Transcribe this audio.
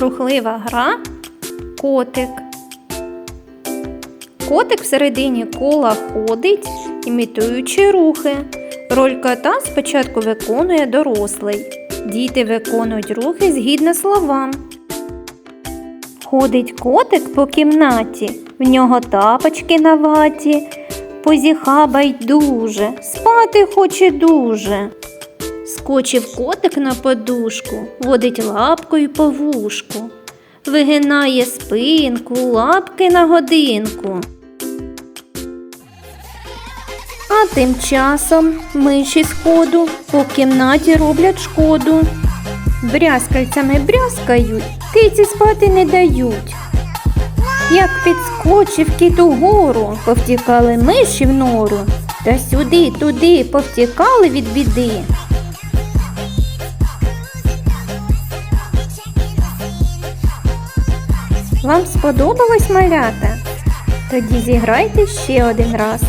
Рухлива гра котик. Котик всередині кола ходить, імітуючи рухи. Роль кота спочатку виконує дорослий. Діти виконують рухи згідно словам. Ходить котик по кімнаті, в нього тапочки на ваті. Позіха байдуже, спати хоче дуже. Скочив котик на подушку, водить лапкою по вушку, вигинає спинку, лапки на годинку. А тим часом миші сходу по кімнаті роблять шкоду. Брязкальцями брязкають, киці спати не дають. Як підскочив кіт угору, повтікали миші в нору, та сюди, туди повтікали від біди. Вам сподобалось малята? Тоді зіграйте ще один раз.